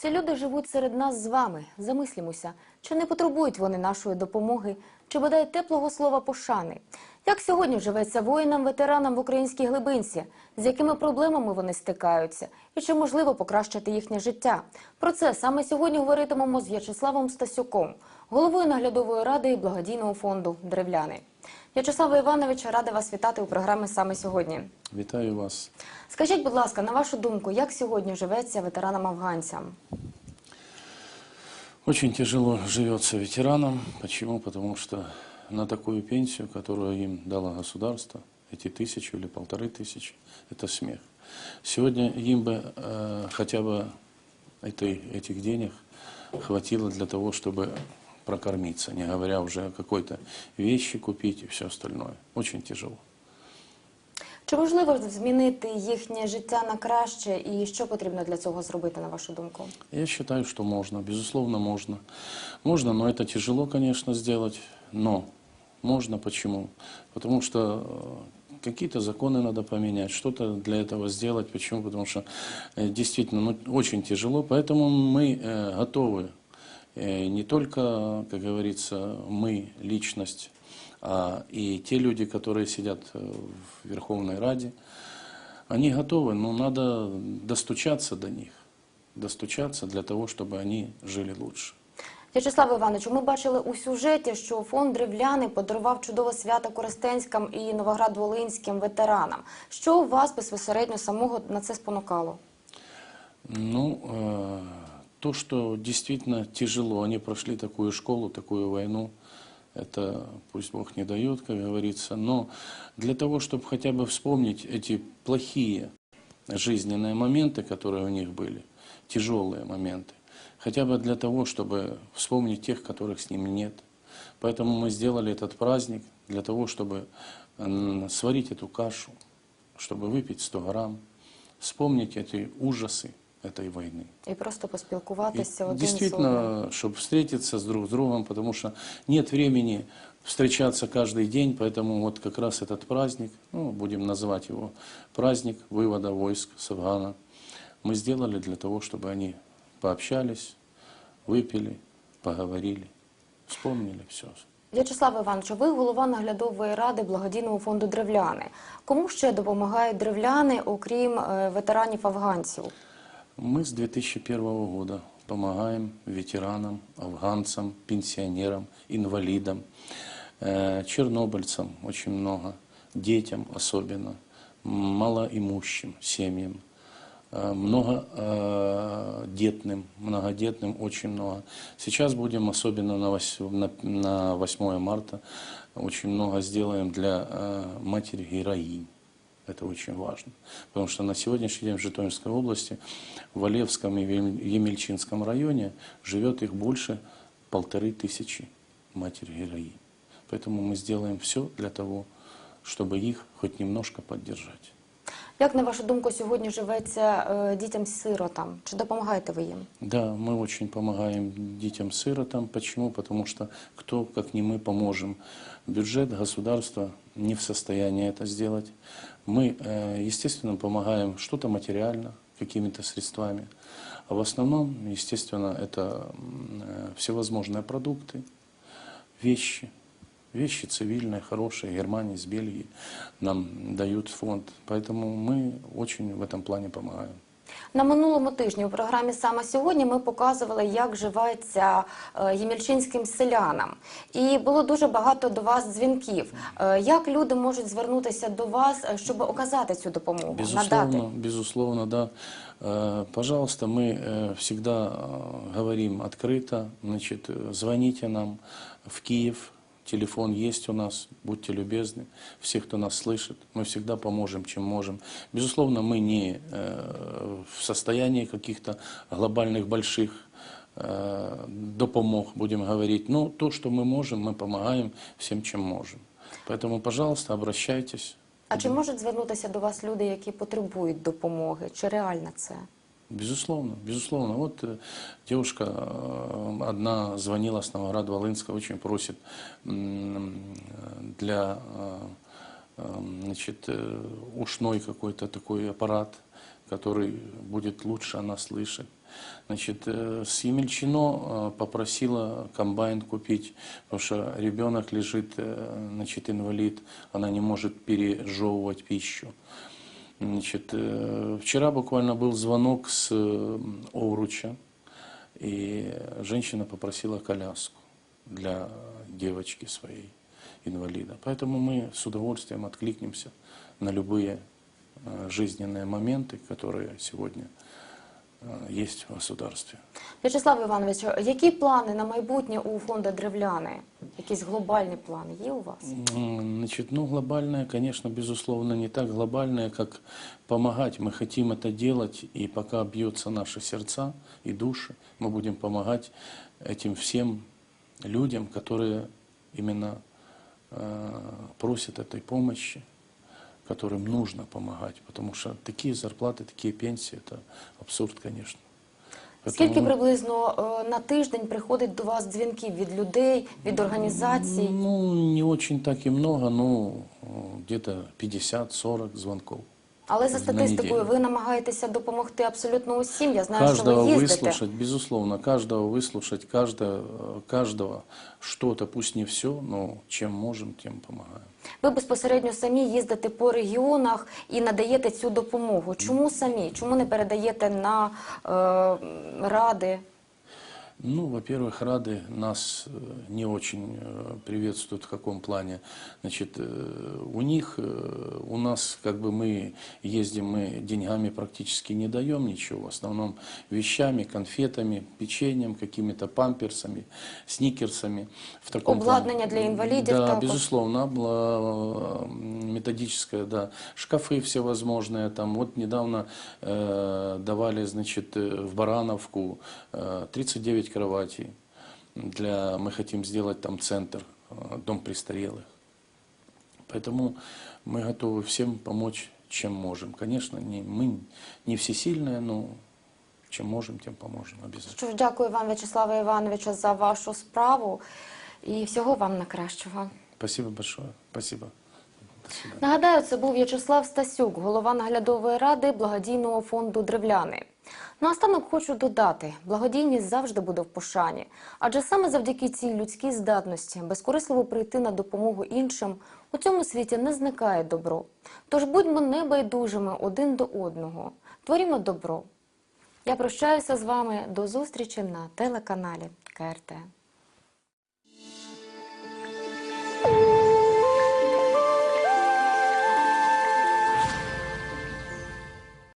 Ці люди живуть серед нас з вами. Замислімося, чи не потребують вони нашої допомоги, чи бодай теплого слова пошани. Як сьогодні живеться воїнам, ветеранам в українській глибинці, з якими проблемами вони стикаються, і чи можливо покращити їхнє життя? Про це саме сьогодні говоритимемо з В'ячеславом Стасюком, головою наглядової ради і благодійного фонду Древляни. В'ячеславе Іванович, рада вас вітати у програмі саме сьогодні. Вітаю вас. Скажіть, будь ласка, на вашу думку, як сьогодні живеться ветеранам-афганцям? Очень тяжело живется ветеранам. Почему? Потому что на такую пенсию, которую им дало государство, эти тысячи или полторы тысячи, это смех. Сегодня им бы э, хотя бы этой, этих денег хватило для того, чтобы прокормиться, не говоря уже о какой-то вещи купить и все остальное. Очень тяжело. Чи можливо змінити їхнє життя на краще, і що потрібно для цього зробити, на вашу думку? Я считаю, что можно, безусловно, можно. Можно, но это тяжело, конечно, сделать, но можно. Почему? Потому что э, какие-то законы надо поменять, что-то для этого сделать. Почему? Потому что э, действительно ну, очень тяжело, поэтому мы э, готовы э, не только, как говорится, мы, личность, а и те люди, которые сидят э, в Верховной Раде, они готовы, но надо достучаться до них, достучаться для того, чтобы они жили лучше. В'ячеславе Івановичу, ми бачили у сюжеті, що фонд Древляни подарував чудове свято Коростенським і Новоград-Волинським ветеранам. Що вас безпосередньо самого на це спонукало? Ну, э, то, что действительно тяжело, они прошли такую школу, такую войну, это пусть Бог не дает, как говорится, но для того, чтобы хотя бы вспомнить эти плохие жизненные моменты, которые у них были, тяжелые моменты, хотя бы для того, чтобы вспомнить тех, которых с ним нет. Поэтому мы сделали этот праздник для того, чтобы сварить эту кашу, чтобы выпить 100 грамм, вспомнить эти ужасы этой войны. І просто И поспілкуватися один з одним. действительно, чтобы встретиться с друг с другом, потому что нет времени встречаться каждый день, поэтому вот как раз этот праздник, ну, будем называть его праздник вывода войск с Афгана, мы сделали для того, чтобы они пообщались, выпили, поговорили, вспомнили все. В'ячеславе Івановичу, ви голова наглядової ради благодійного фонду Древляни. Кому ще допомагають древляни, окрім е, ветеранів афганців? Мы с 2001 года помогаем ветеранам, афганцам, пенсионерам, инвалидам, э, чернобыльцам очень много, детям особенно, малоимущим семьям, э, многодетным, многодетным очень много. Сейчас будем особенно на 8, на, на 8 марта очень много сделаем для э, матери героинь. Это очень важно. Потому что на сегодняшний день в Житомирской области, в Олевском и Вем- Емельчинском районе живет их больше полторы тысячи матери-героинь. Поэтому мы сделаем все для того, чтобы их хоть немножко поддержать. Як на вашу думку сьогодні живеться е, дітям-сиротам? Чи допомагаєте ви їм? Да, мы очень помогаем детям-сиротам. Почему? Потому что кто, как не мы, поможем. Бюджет государства не в состоянии это сделать. Мы, э, естественно, помогаем что-то материально, какими-то средствами. А в основном, естественно, это э, всевозможные продукты, вещи. Вещи цивильные, хорошие, Германия, из Бельгии нам дают фонд. Поэтому мы очень в этом плане помогаем. На минулому тижні у програмі саме сьогодні ми показували, як живеться е, ємельчинським селянам, і було дуже багато до вас дзвінків. Е, Як люди можуть звернутися до вас, е, щоб оказати цю допомогу, надати? Безусловно, безусловно, да. Э, Пожалуйста, мы э, всегда э, говорим открыто, значит, э, звоните нам в Киев, телефон есть у нас, будьте любезны, все, кто нас слышит, мы всегда поможем, чем можем. Безусловно, мы не э, в состоянии каких-то глобальных больших э, допомог, будем говорить, но то, что мы можем, мы помогаем всем, чем можем. Поэтому, пожалуйста, обращайтесь. А чи можуть звернутися до вас люди, які потребують допомоги? Чи реально це? Безусловно, безусловно. Вот э, девушка э, одна звонила с Новограда Волынска, очень просит для э, значит, ушной какой-то такой аппарат, который будет лучше она слышать. Значит, с Емельчино попросила комбайн купить, потому что ребенок лежит, значит, инвалид, она не может пережевывать пищу. Значит, э, вчера буквально был звонок с э, Овруча, и женщина попросила коляску для девочки своей, инвалида. Поэтому мы с удовольствием откликнемся на любые э, жизненные моменты, которые сегодня есть в государстве. В'ячеслав Іванович, які плани на майбутнє у фонду Древляни? Якісь глобальні плани є у вас? М, Значит, ну, глобальное, конечно, безусловно, не так глобальное, как помогать. Мы хотим это делать, и пока бьются наши сердца и души, мы будем помогать этим всем людям, которые именно э, просят этой помощи, которым нужно помогать, потому что такие зарплаты, такие пенсии, это абсурд, конечно. Поэтому Скільки мы- приблизно е, на тиждень приходить до вас дзвінків від людей, від організацій? Ну, не очень так и много, ну, э, где-то 50-40 звонков. Але за на статистикою неділю. ви намагаєтеся допомогти абсолютно усім. Я знаю, що Каждого ви їздите. выслушать, безусловно, каждого выслушать, каждого, э, каждого что-то, пусть не все, но чем можем, тем помогаем. Ви безпосередньо самі їздите по регіонах і надаєте цю допомогу. Чому самі? Чому не передаєте на е, ради? Ну, во-первых, Рады нас э, не очень э, приветствуют в каком плане. Значит, э, у них, э, у нас, как бы мы ездим, мы деньгами практически не даем ничего. В основном вещами, конфетами, печеньем, какими-то памперсами, сникерсами. В таком Обладнання плане. для інвалідів Да, також. безусловно, обла- м, методическое, да. Шкафы всевозможные. Там вот недавно э, давали, значит, э, в Барановку э, 39 кроватей. Для, мы хотим сделать там центр, э, дом престарелых. Поэтому мы готовы всем помочь, чем можем. Конечно, не, мы не всесильные, но чем можем, тем поможем обязательно. Що ж, дякую вам, В'ячеславе Івановичу, за вашу справу і всього вам найкращого. Спасибо большое. Спасибо. Нагадаю, це був В'ячеслав Стасюк, голова наглядової ради благодійного фонду Древляни. Наостанок хочу додати, благодійність завжди буде в пошані, адже саме завдяки цій людській здатності безкорисливо прийти на допомогу іншим у цьому світі не зникає добро. Тож будьмо небайдужими один до одного, творімо добро. Я прощаюся з вами до зустрічі на телеканалі КРТ.